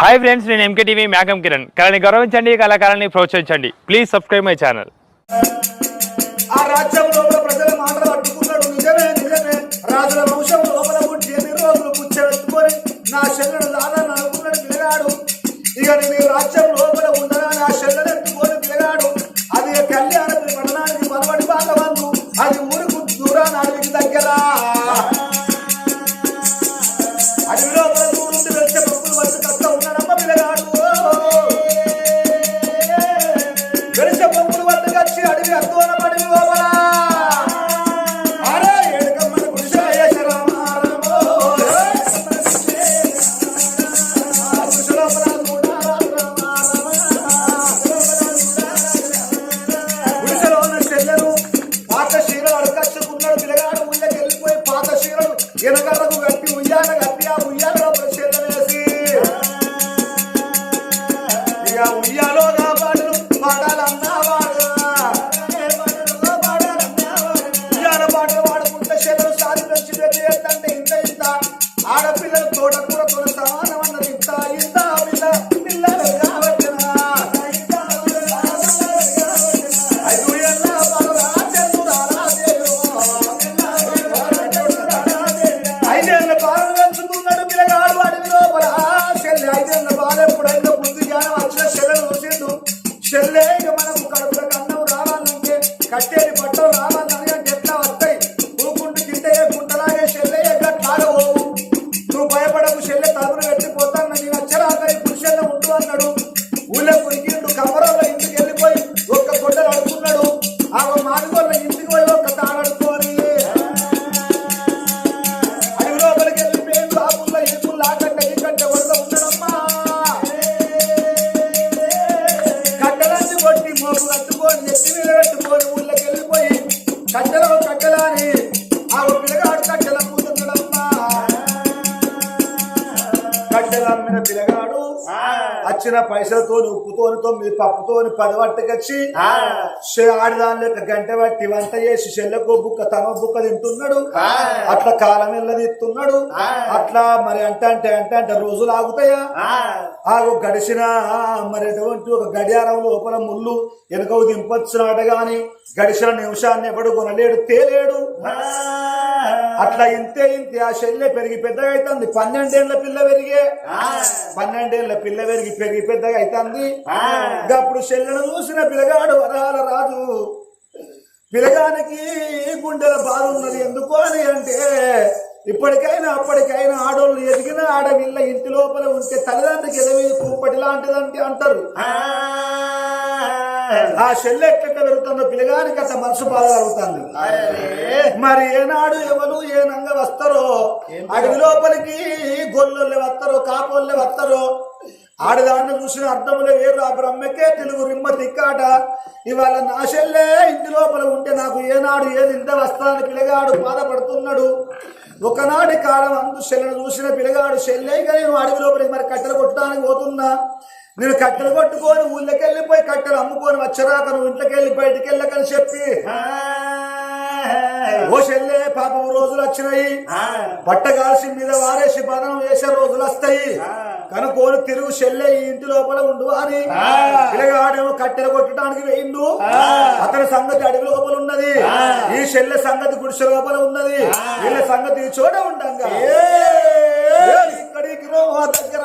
Hi friends నేను MKTV TV మేకం కిరణ్. కళని గౌరవించండి కళాకారాన్ని ప్రోత్సహించండి. ప్లీజ్ సబ్స్క్రైబ్ మై ఛానల్ ఆ రాజ్యం లోపల ప్రజల మాటలు నిజమే నిజమే. రాజుల వంశం లోపల రోజులు నా చెల్లెడు దాదాన్ని అనుకున్నాడు ఇక నేను రాజ్యం లోపల నా చెల్లెడు ఎత్తుకొని అది కళ్యాణ పట్టణానికి మనవడి బాగవందు అది ఊరుకు దూరాన్ని అడవికి దగ్గర. పైసలతో ఉప్పుతో తొమ్మిది పప్పుతోని పది పట్టుకొచ్చి ఆడిదాని యొక్క గంట పట్టి వంట చేసి చెల్లెకు బుక్క తమ బుక్క తింటున్నాడు. అట్లా కాలం వెళ్ళదిస్తున్నాడు అట్లా మరి అంటే అంటే అంటే అంటే రోజులు ఆగుతాయా? ఆగు గడిచిన మరి ఎటువంటి ఒక గడియారం లోపల ముళ్ళు వెనుకవు దింపొచ్చున్నాడు గాని గడిచిన నిమిషాన్ని ఎవడు కొనలేడు తేలేడు. అట్లా ఇంతే ఇంతే ఆ చెల్లె పెరిగి పెద్దగా అవుతుంది పన్నెండేళ్ళ పిల్ల పెరిగే. పన్నెండేళ్ళ పిల్ల పెరిగి పెరిగి పెద్దగా అవుతుంది అప్పుడు చెల్లెను చూసిన పిల్లగాడు వరాల రాజు పిల్లగానికి గుండెల బాధ ఉన్నది ఎందుకు అని అంటే ఇప్పటికైనా అప్పటికైనా ఆడోళ్ళు ఎదిగిన ఆడవిల్ల ఇంటి లోపల ఉంటే తల్లిదండ్రికి ఎదవి కుంపటి లాంటిదంటే అంటారు. ఆ. చెల్లె ఎట్లా పెరుగుతుందో పిల్లగానికి అట్లా మనసు బాధ కలుగుతుంది. మరి ఏనాడు ఎవరు ఏ నంగ వస్తారో అడవి లోపలికి గొల్లొల్లే వస్తారో కాపోళ్ళే వస్తారో ఆడదాన్ని చూసిన అర్థములే వేరు. ఆ బ్రహ్మకే తెలుగు రిమ్మ తిక్కాట. ఇవాళ నా చెల్లె ఇంటి లోపల ఉంటే నాకు ఏనాడు ఏది ఇంత వస్తానని పిల్లగాడు బాధపడుతున్నాడు. ఒకనాటి కాలం అందు చెల్లెను చూసిన పిల్లగాడు చెల్లెగా నేను అడవి లోపలికి మరి కట్టెలు కొట్టడానికి పోతున్నా. నేను కట్టెలు కొట్టుకొని ఊళ్ళకి వెళ్ళిపోయి కట్టెలు అమ్ముకొని వచ్చరాక నువ్వు ఇంట్లోకి వెళ్ళి బయటికి వెళ్ళకని చెప్పి ఓ చెల్లె పాపం రోజులు వచ్చినాయి. బట్ట కాల్సి మీద వారేసి బదనం చేసే రోజులు వస్తాయి. కనుకోని తిరుగు చెల్లె ఈ ఇంటి లోపల ఉండు అని. పిల్లగాడేమో కట్టెలు కొట్టడానికి వేయిండు అతని సంగతి అడవి లోపల ఉన్నది. ఈ చెల్లె సంగతి గుడిసె లోపల ఉన్నది. వీళ్ళ సంగతి చోట ఉండంగా. ఇక్కడికి రో దగ్గర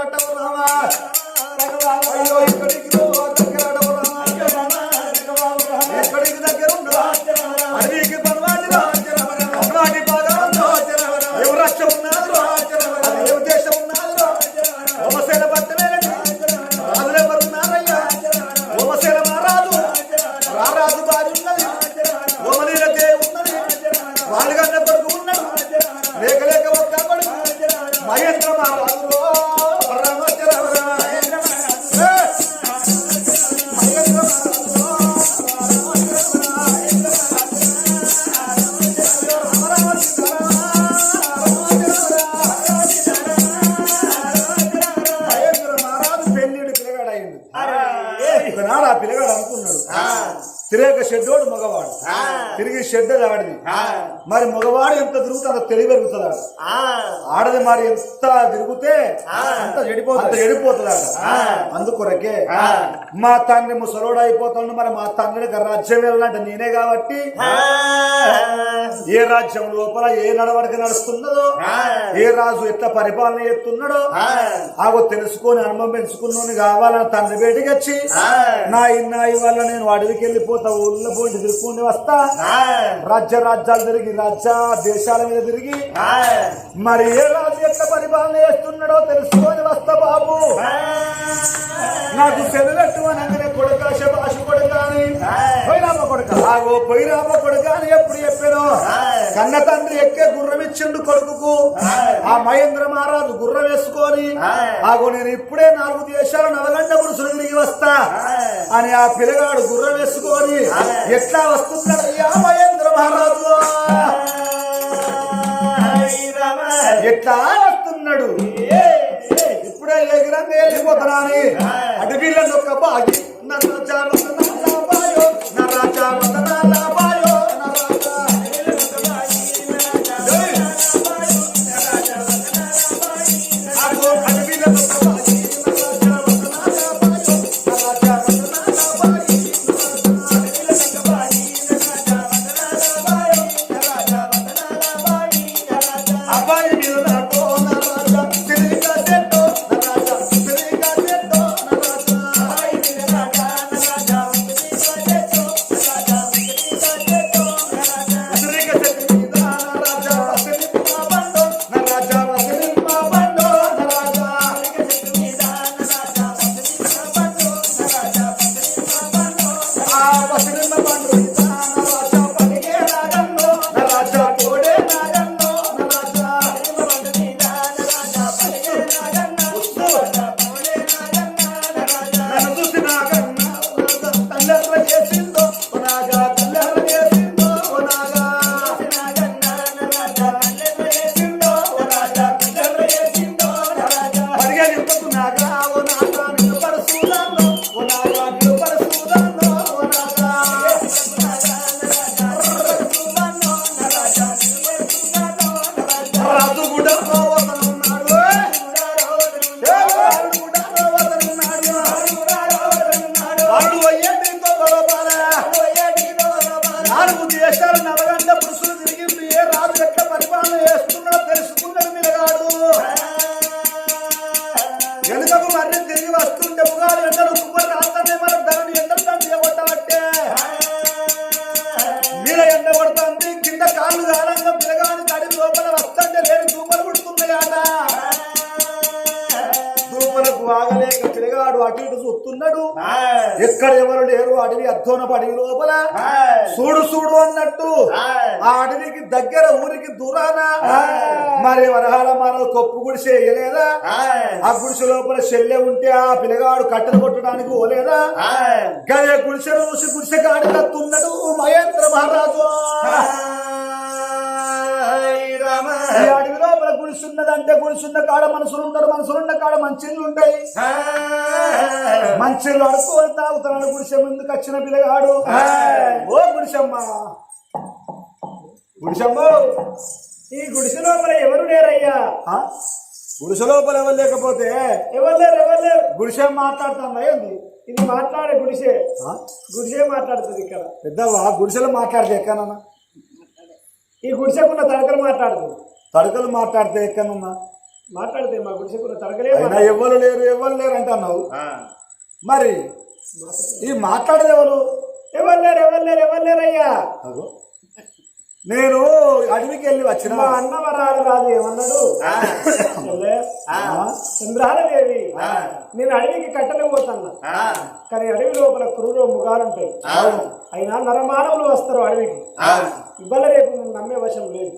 అయ్యో ఇక్కడికి రో దగ్గర ఎక్కడికి దగ్గర ఉండరా అడవికి లేక లేక ఒక్క కొడుకు మహేంద్ర మహారాజు షెడ్ ఆడిది మరి మగవాడు ఎంత తిరుగుతే అంత తెలివి పెరుగుతుంది? ఆడ. ఆడది మరి ఎంత తిరిగితే అంత చెడిపోతుంది. చెడిపోతుంది. అందుకొరకే మా తండ్రి ముసలోడు అయిపోతాడు మరి మా తండ్రికి రాజ్యం వెళ్ళాలంటే నేనే కాబట్టి ఏ రాజ్యం లోపల ఏ నడవడిక నడుస్తున్నదో ఏ రాజు ఎట్లా పరిపాలన చేస్తున్నాడో ఆగో తెలుసుకొని అనుభవం పెంచుకున్నాను కావాలని తండ్రి బయటికి వచ్చి నా ఇన్నాయి వల్ల నేను అడవికి వెళ్ళిపోతా ఊళ్ళో పోయి తిరుక్కుండి వస్తా. రాజ్య రాజ్యాలు తిరిగి రాజ్య దేశాల మీద తిరిగి. మరి ఏ రాజు ఎట్లా పరిపాలన చేస్తున్నాడో తెలుసుకొని వస్తా బాబు. నాకు సెలవెట్టు అనగానే కొడుక శబాషు కొడుక అని. పోయిరామ కొడుక. ఆగో పోయిరామ కొడుక అని ఎప్పుడు చెప్పాను. కన్న తండ్రి ఎక్కే గుర్రం ఇచ్చిండు కొడుకుకు. ఆ మహేంద్ర మహారాజు గుర్రం వేసుకొని ఆగో నేను ఇప్పుడే నాలుగు దేశాలు నలగంట పురుషులు తిరిగి వస్తా అని ఆ పిల్లగాడు గుర్రం వేసుకొని ఎట్లా వస్తున్నాడు అయ్యా మహేంద్ర? ఎట్లా వస్తున్నాడు? ఇప్పుడే ఎగిరంగా వెళ్ళిపోతున్నాని అడవిలో ఒక బాగి నా రాజా వందనాల బాయో, నా రాజా అడవి అధ్వనపు అడవి లోపల. చూడు చూడు అన్నట్టు. ఆ అడవికి దగ్గర ఊరికి దూరాన. మరి వరహాల మన కొప్పు గుడిసె వేయలేదా ఆ గుడిసె లోపల చెల్లె ఉంటే ఆ పిల్లగాడు కట్టెలు కొట్టడానికి పోలేదా? గదే గుడిసె చూసి గుడిసె కాడి కత్తున్నాడు మహేంద్ర మహారాజు. గుడిసున్నదంటే గుడిసున్న కాడ మనుషులు ఉంటారు మనుషులున్న కాడ మంచిళ్ళు ఉంటాయి మంచిళ్ళు అడుక్కొని తాగుతున్నాడు గుడిసె ముందుకు వచ్చిన పిల్లగాడు? ఓ గుడిసమ్మ. గుడిసమ్మ. ఈ గుడిసె లోపల ఎవరు లేరయ్యా? గుడిసె లోపల ఎవరు లేకపోతే? ఎవరు లేరు ఎవరు లేరు? గుడిసె మాట్లాడుతుందా ఏంది? ఇది మాట్లాడే గుడిసె. ఆ? గుడిసె మాట్లాడుతుంది ఇక్కడ. పెద్దవా? గుడిసెలో మాట్లాడితే ఎక్కనన్నా ఈ గుడిసెకున్న తడకలు మాట్లాడుతుంది. తడకలు మాట్లాడితే ఎక్కనన్నా? మాట్లాడితే మా గుడిసెకున్న తడకలే అయినా. ఎవరు లేరు ఎవరు లేరు అంటున్నావు. మరి ఈ మాట్లాడేది ఎవరు? ఎవరు లేరు ఎవరు లేరు ఎవరు లేరయ్యా. నేను అడవికి వెళ్ళి వచ్చిన మా అన్న వరాలు రాదు ఏమన్నాడు చంద్రాలదేవి నేను అడవికి కట్టెలు పోతున్నా కానీ అడవి లోపల క్రూర ముగాలుంటాయి. అయినా నరమానవులు వస్తారు అడవికి. ఇవాళ రేపు నువ్వు నమ్మే వశం లేదు.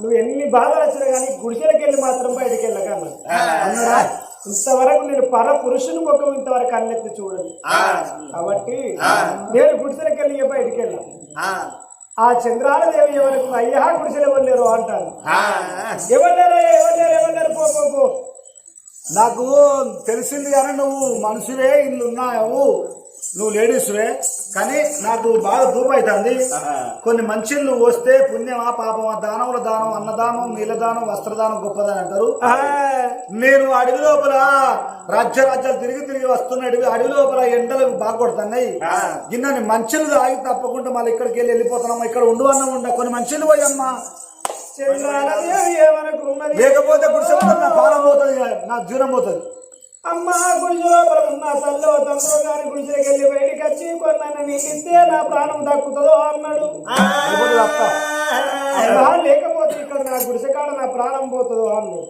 నువ్వు ఎన్ని బాధలు వచ్చినా కానీ గుడిసెలకు వెళ్ళి మాత్రం బయటికి వెళ్ళకన్నా. అన్నాడా? ఇంతవరకు నేను పర పురుషుని ముఖం ఇంతవరకు అన్నెత్తి చూడదు కాబట్టి నేను గుడిసెలకు వెళ్ళి బయటికి వెళ్ళాను. ఆ చంద్రాల దేవి ఎవరికి అయ్యా గుడిసెలు ఎవరు లేరు అంటారు. ఎవరు లేరు? ఎవరు ఎవరు లేరు? పో పో పో. నాకు తెలిసింది కానీ నువ్వు మనుషులే ఇల్లు ఉన్నావు నువ్వు లేడీస్వే కానీ నాకు బాగా దూపు అవుతుంది కొన్ని మంచిళ్ళు వస్తే పుణ్యమా పాపమా? దానముల దానం అన్నదానం నీలదానం వస్త్రదానం గొప్పదని అంటారు. నేను అడవి లోపల రాజ్య రాజ్యాలు తిరిగి తిరిగి వస్తున్నాడు అడవి లోపల ఎండలు బాగా కొడుతున్నాయి. గిన్నెని మంచిలు ఆగి తప్పకుండా మళ్ళీ ఇక్కడికి వెళ్ళి వెళ్ళిపోతున్నాం ఇక్కడ ఉండు అన్నం ఉండ. కొన్ని మంచిలు పోయమ్మా. లేకపోతే గుడిసె నా పాలం పోతుంది నా జీవనం పోతుంది అమ్మ లోపల ఉన్న తల్లో తండ్రి గారి గుడిసెకి వెళ్ళి బయటికి వచ్చి కొన్నాను నీకు ఇస్తే నా ప్రాణం దక్కుతుందో అన్నాడు. లేకపోతే ఇక్కడ నా గుడిసె కాడ నా ప్రాణం పోతుందో అన్నాడు.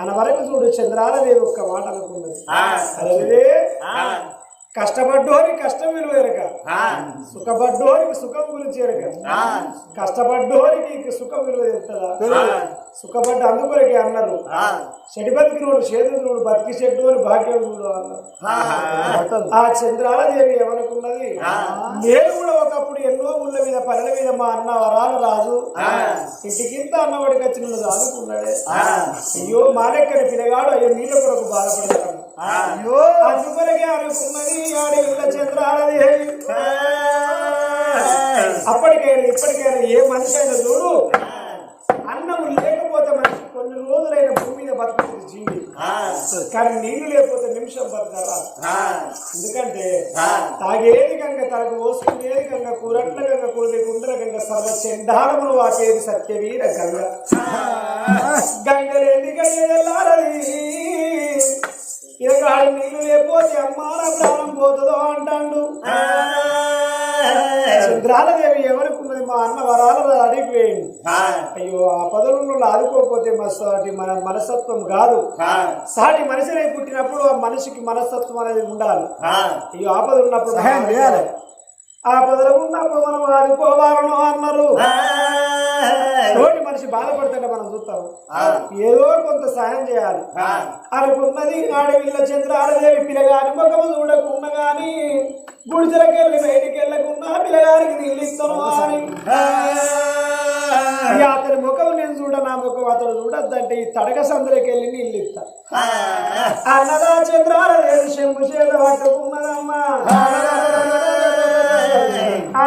అన్న వరకు చూడు చంద్రాలదేవి ఒక్క మాట అనుకున్నది. అదే కష్టపడ్డోని కష్టం విలువ ఎరక సుఖపడ్డోనికి సుఖం గురించి ఎరక కష్టపడ్డోనికి సుఖం విలువ తెలుస్తుందా సుఖపడ్డ అందుకొరకే అన్నారు. చెడి బతికినోడు చేతుడు బతికి చెట్టు అని భాగ్యం చూడు అన్నారు. ఆ. చంద్రాలదేవి ఏమనుకున్నది? నేను కూడా ఒకప్పుడు ఎన్నో ఊళ్ళ మీద పనుల మీద మా అన్న వరాల రాజు. ఇంటికింత అన్నవాడికి వచ్చి నన్ను అనుకున్నాడే అయ్యో మాలెక్కని పిల్లగాడు అయ్యో నీళ్ళ కొరకు బాధపడతాను అయ్యో! అనుకున్నది అప్పటికైనా ఇప్పటికైనా ఏ! మనిషి అయినా చూడు. అన్నం లేకపోతే మనిషి కొన్ని రోజులైన భూమి మీద బతుకుతుంది జీవి కానీ నీళ్ళు లేకపోతే నిమిషం బతకరా ఎందుకంటే తాగేది గంగ తనకు పోసుకునేది గంగ కూరట్ల గంగ కూరటి కుండల గంగ సర్వ చెండారములు వాపేది సత్యవీర గంగ. గంగ లేని గంగలారది ఇరగాడు నీళ్ళు లేకపోతే అమ్మాన ప్రాణం పోతుందో అంటాడు. చంద్రాలదేవి ఎవరికి మా అన్న వరాల అడిగిపోయింది అయ్యో ఆ పదవులను ఆదుకోకపోతే మా సాటి మన మనస్తత్వం కాదు. సాటి మనిషిని పుట్టినప్పుడు ఆ మనిషికి మనస్తత్వం అనేది ఉండాలి. అయ్యో ఆపద ఉన్నప్పుడు సహాయం చేయాలి. ఆపదలు ఉన్నప్పుడు మనం ఆదుకోవాలను అన్నారు తోటి మనిషి బాధపడుతుంటే మనం చూస్తాం. ఏదో కొంత సహాయం చేయాలి. అనుకున్నది ఆడవిల్ల చంద్రాలదేవి పిల్లగాని ముఖము చూడకున్న గాని గుడిసెలకెళ్ళి బయటికి వెళ్ళకున్నా పిల్లగానికి నీళ్ళు ఇస్తాను అని. అతని ముఖం నేను చూడ నా ముఖం అతను చూడద్దంటే ఈ తడక సందులోకి వెళ్ళి నీళ్ళు ఇస్తా. అన్నదా చంద్రాలదేవి శంభు చేత పట్టుకున్నదమ్మా ఆ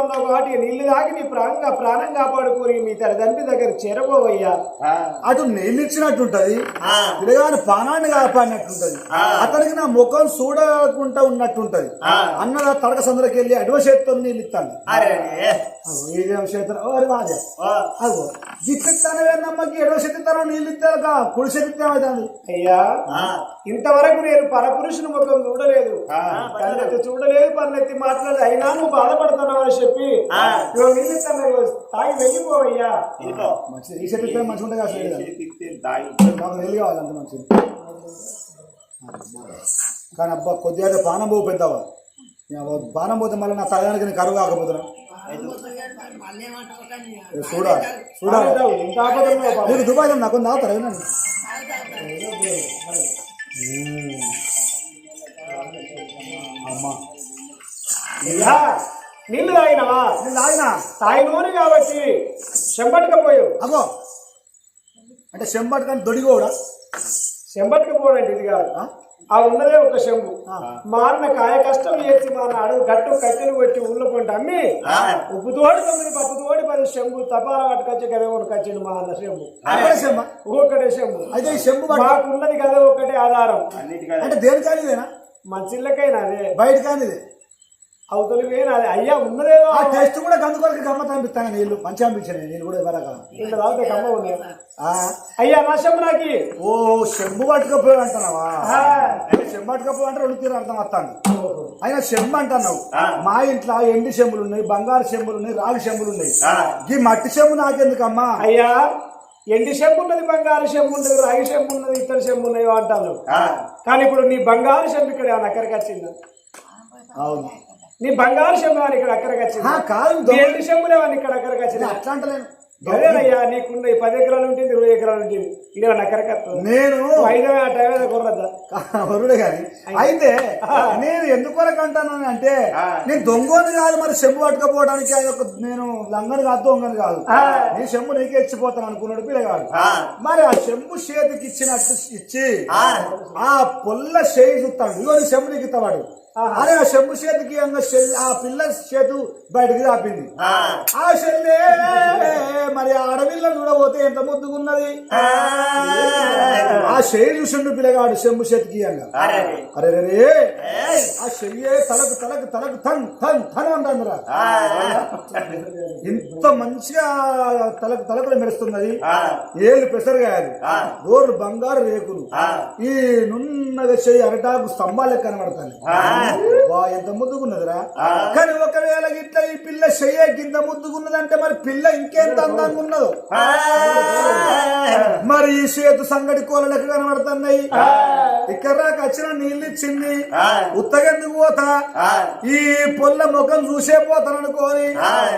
అన్న వాటి నీళ్ళు తాగి నీ ప్రాణంగా ప్రాణం కాపాడుకొని మీ తల్లిదండ్రి దగ్గర చేరబోవయ్యా. అటు నీళ్ళు ఇచ్చినట్టుంటది పిల్లగాని పానాన్ని కాపాడినట్టుంటది. అతనికి నా ముఖం చూడకుండా ఉన్నట్టుంటది. అన్నదా తడక సందులోకి వెళ్ళి అడవ చేతితో నీళ్ళు ఇస్తాను ఎడవ నీళ్ళు ఇస్తారు కుడి అయ్యా. ఇంతవరకు నేను పరపురుషుని ముఖం చూడలేదు. చూడలేదు పన్నెత్తి మాట్లాడలేదు. అయినా నువ్వు బాధపడుతున్నావు అని చెప్పి నువ్వు నీళ్ళు ఇస్తాను తాగి వెళ్ళిపోవయ్యా మంచిది. ఈ చేతిస్తే మంచిగా ఉంటుంది కదా మాకు నీళ్ళు కావాలి అంత మంచిది. కానీ అబ్బా కొద్దిగా పానం పోవు పెద్దవా పానం పోతే మళ్ళీ నా తలయానికి నేను కరువు కాకపోతున్నా. ఆపదలో పాపం. నీకు దుబాయ్ నాకు వినండి అమ్మా నీళ్ళు తాగినవా నేను తాగినా తాగినోని కాబట్టి చెంబట్టుకపోయావు అగో. అంటే చెంబట్ కానీ దొడిగోడా చెంబట్టుకపోవడం ఇది కాదు. ఆ? ఉన్నదే ఒక చెంబు మా అన్న కాయ కష్టం చేసి మా అన్న అడుగు గట్టు కట్టెలు కొట్టి ఊళ్ళో కొంటే అమ్మి ఉప్పు తోడి తొమ్మిది పప్పు తోడి పది చెంబు తపాల పట్టుకొచ్చి గదే కచ్చిండు మా అన్న చెంబ ఒకటే చెంబు అయితే పట్టు- మాకున్నది కదా ఒకటే ఆధారం. అంటే దేనికని మంచిళ్ళకైనా అదే. బయట కానీ ఇది. అవతలి అదే అయ్యా ఉన్నదేదో ఆ టెస్ట్ కూడా గందుకొరకు గమ్మతాను అనిపిస్తాను నీళ్ళు మంచిగా అనిపించాను నీళ్ళు కూడా ఇవ్వరగా ఇంత తాగితే కమ్మ ఉన్నాయి ఆ, అయ్యా నష్టం నాకి. ఓ చెంబు పట్టుకపోయాడు అంటున్నావా? ఆ. చెంబు పట్టుకపోయి అంటే రెండు తీరు అర్థం వస్తాను ఆయన చెంబు అంటున్నావు. మా ఇంట్లో ఎండి చెంబులు ఉన్నాయి బంగారు చెంబులు ఉన్నాయి రాగి చెంబులు ఉన్నాయి ఈ మట్టి చెంబు నాకెందుకమ్మా? అయ్యా ఎండి చెంబు ఉన్నది బంగారు చెంబు ఉన్నది రాగి చెంబు ఉన్నది ఇతర చెంబు ఉన్నాయో అంటాను కానీ ఇప్పుడు నీ బంగారు చెంబు ఇక్కడ ఏమన్నా అక్కడికి వచ్చిందా? అవును. నీ బంగారు ఏమన్నా ఇక్కడ అక్కడికి ఆ, వచ్చిందా కాదు నీ ఎండి చెంబులు ఏమన్నా ఇక్కడ అక్కడికి వచ్చిందా. అట్లా అంటలేను అదేనయ్యా నీకున్న ఈ పది ఎకరాలు ఉంటుంది ఇరవై ఎకరాలు ఉంటుంది ఏమన్నా అక్కడికి వస్తుంది నేను ఐదవ టైం కుర్రద్దా? వరుడే గాని. అయితే నేను ఎందుకు వరకు అంటాను అంటే నేను దొంగని కాదు మరి చెంబు పట్టుకపోవడానికి నేను లంగని కాదు దొంగని కాదు. నీ చెంబు నీకే ఇచ్చిపోతాను అనుకున్నాడు పిల్లగాడు మరి ఆ చెంబు చేతికి ఇచ్చినట్టు ఇచ్చి ఆ. పొల్ల చేయి చూస్తాడు. ఇగో నీ చెంబు నీకు ఇస్తావాడు అరే ఆ చెంబు చేతికి ఆ పిల్ల చేతు బయటికి రాపింది ఆ. చెల్లె మరి ఆ అడవిలో చూడబోతే ఎంత ముద్దుగున్నది? ఆ. చేయి చూసిండు పిల్లగాడు చెంబు చేతికి అంగ. అరే. రే ఆ చెయ్యే తలకు తలకు తలకు తన్ తన్ తన్ అంటాందిరా. ఇంత మంచిగా తలకు తలకులు మెరుస్తున్నది. ఏళ్ళు పెసరగాయలు. గోర్లు బంగారు రేకులు. ఈ నున్నగా చెయ్యి అరటాకు స్తంభాలే కనబడతాయి వా ఎంత ముద్దుగున్నదిరా? కానీ ఒకవేళ ఇట్లా ఈ పిల్ల చెయ్యే కింద ముద్దుగున్నదంటే మరి పిల్ల ఇంకెంత అందంగా ఉన్నదో మరి ఈ చేతు సంగడి కోలలకు కనబడుతున్నాయి. ఇక్కడ వచ్చిన నీళ్ళు ఇచ్చింది. ఉత్తగెందుకు పోతా? ఈ పొల్ల ముఖం చూసే పోతాను అనుకోని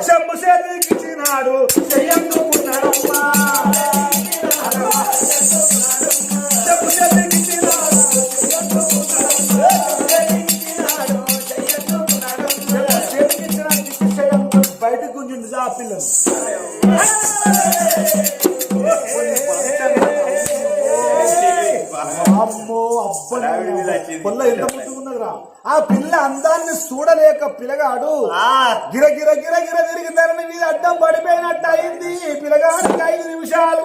చెంబు చేతికి ఇచ్చినాడు. చెయ్యందుకున్నాడమ్మా చెంబు చేతికి పిల్లను అమ్మో పొల్ల ఎంత ముట్టుకున్నదిరా ఆ పిల్ల అందాన్ని చూడలేక పిల్లగాడు గిర గిర గిర గిర తిరిగి ధరని మీద అడ్డం పడిపోయినట్టు అయింది. పిల్లగాడికి ఐదు నిమిషాలు.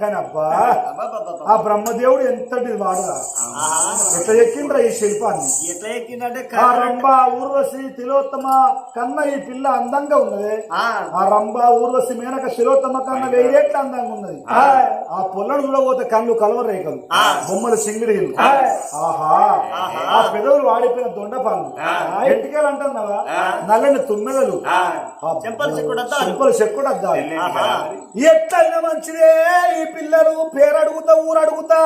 కానబ్బా ఆ బ్రహ్మదేవుడు ఎంతటి వాడురా ఎట్లా ఎక్కిండ్రా ఈ శిల్పాన్ని? ఎట్లా ఎక్కిందంటే ఆ రంభ ఊర్వశి తిలోత్తమ కన్న ఈ పిల్ల అందంగా ఉన్నది. ఆ. రంభ ఊర్వశి మేనక శిలోత్తమ కన్న వెయ్యేట్ల అందంగా ఉన్నది. ఆ. పొల్లను చూడబోతే కళ్ళు కలవరేకలు బొమ్మలు సింగిడీలు. ఆహా. ఆ పెదవులు వాడిపోయిన దొండపాలు. ఎంటికలు అంటున్నావా? నల్లని తుమ్మెదలు. చెంపలు చెక్కుడద్దా ఎట్లయినా మంచిదే ఈ పిల్లలు పేరు అడుగుతా అడుగుతా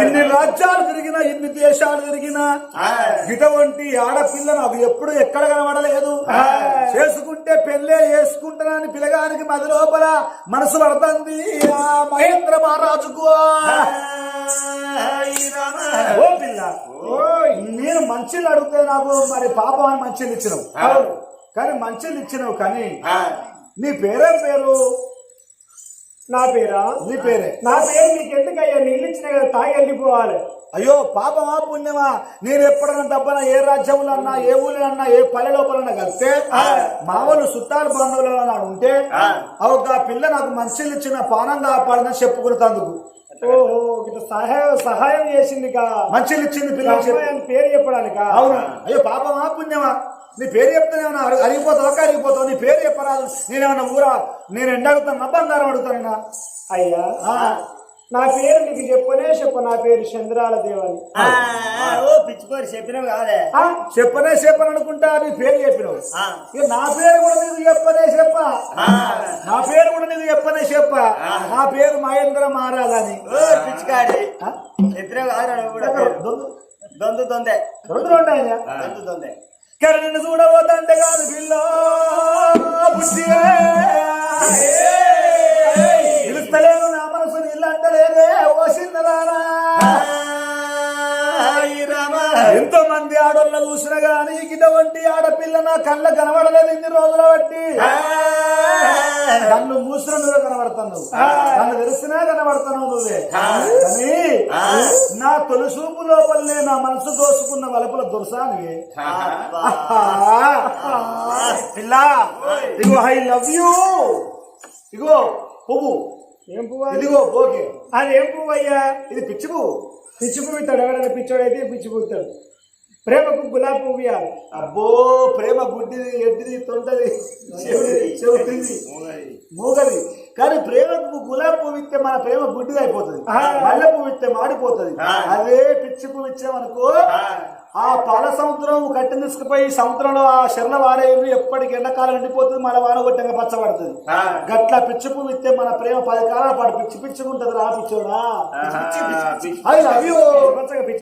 ఇన్ని రాజ్యాలు తిరిగినా ఇన్ని దేశాలు తిరిగినా ఇటువంటి ఆడపిల్ల నాకు ఎప్పుడు ఎక్కడ కనబడలేదు. చేసుకుంటే పెళ్ళే చేసుకుంటున్నాను పిల్లగానికి మది లోపల మనసు పడుతుంది. ఆ మహేంద్ర మహారాజుకు. ఓ పిల్ల నేను మంచిలు అడిగితే నాకు మరి పాపం అని మంచిలు ఇచ్చినావు. కానీ మంచిలు ఇచ్చినావు కానీ నీ పేరేం పేరు? నా పేరా? నీ పేరే. నా పేరు నీకు ఎందుకయ్యా? నీళ్ళు ఇచ్చిన కదా తాగి వెళ్ళిపోవాలి అయ్యో పాపమా పుణ్యమా? నేను ఎప్పుడన్నా డబ్బన ఏ రాజ్యంలో అన్నా ఏ ఊళ్ళో అన్నా ఏ పల్లె లోపలన్నా కలిస్తే మా వాళ్ళు సుత్తాలు బంధువులు నాడు ఉంటే ఒక పిల్ల నాకు మంచిలు ఇచ్చిన పానం కాపాడని చెప్పుకున్నందుకు ఓహో ఇట్లా సహాయం సహాయం చేసింది కా మంచిలు ఇచ్చింది పిల్ల పేరు చెప్పడానికా? అవును. అయ్యో పాపమా పుణ్యమా? నీ పేరు చెప్తానేమన్నా అడుగు- అరిగిపోతావా అరిగిపోతావు నీ పేరు చెప్పరాదు. నేనేమన్నా ఊరా? నేను ఎండగుతాను బంగారం అడుగుతానన్నా అయ్యా నా పేరు నీకు చెప్పనే చెప్ప నా పేరు చంద్రాల దేవని. ఓ పిచ్చిపోయి చెప్పినావు కాదే? చెప్పనే చెప్పను అనుకుంటా నీ పేరు చెప్పినావు. ఆ. ఇక నా పేరు కూడా నీకు చెప్పనే చెప్ప. నా పేరు కూడా నీకు చెప్పనే చెప్ప. నా పేరు మహేంద్ర మహారాజ్ అని ఓ పిచ్చికాడి? చెప్పినావు కాదు. దొందు. దొందు దొందే. ఆయన దొందు దొందే. కరణను చూడబోతంటే కాదు పిల్ల పిలుస్తలేదు నా మనసు నీళ్ళు అంటలేదే ఓ చిన్నదానా ఎంతో మంది ఆడోళ్ళ చూసిన గాని ఇటువంటి ఆడపిల్ల నా కళ్ళ కనబడలేదు ఇన్ని రోజుల బట్టి. కళ్ళు మూసిన నువ్వే కనబడుతున్నావు కళ్ళు తెరిసినా కనబడుతున్నావు నువ్వే. కానీ నా తొలిసూపు లోపలనే నా మనసు దోసుకున్న వలపుల దుర్సానివి. పిల్ల ఇగో ఐ లవ్ యూ. ఇగో పువ్వు. ఏం పువ్వు? ఇదిగో ఓకే అది ఏం పువ్వు అయ్యా ఇది పిచ్చి పువ్వు. పిచ్చి పువ్వు ఇస్తాడు ఎవడైనా పిచ్చోడైతే పిచ్చి పువ్వుతాడు. ప్రేమకు గులాబీ పువ్వు ఇవ్వాలి అబ్బో ప్రేమ గుడ్డిది ఎడ్డిది తొంటది చెవిటిది చెవిటిది మూగది. కానీ ప్రేమకు గులాబీ పువ్వు ఇస్తే మన ప్రేమ గుడ్డిది అయిపోతుంది. మల్లె పువ్వు ఇస్తే మాడిపోతుంది. అదే పిచ్చి పువ్వు ఇచ్చామనుకో ఆ పాల సముద్రం కట్టిన తీసుకుపోయి సముద్రంలో ఆ శరణ వారేరు ఎప్పటికి ఎండాకాలం ఎండిపోతుంది మన వాన కొట్టంగా పచ్చబడుతుంది. గట్ల పిచ్చి పువ్వు ఇస్తే మన ప్రేమ పది కాలాల పాటు పిచ్చి పిచ్చిగా ఉంటది రా పిచ్చోడా. పిచ్చి,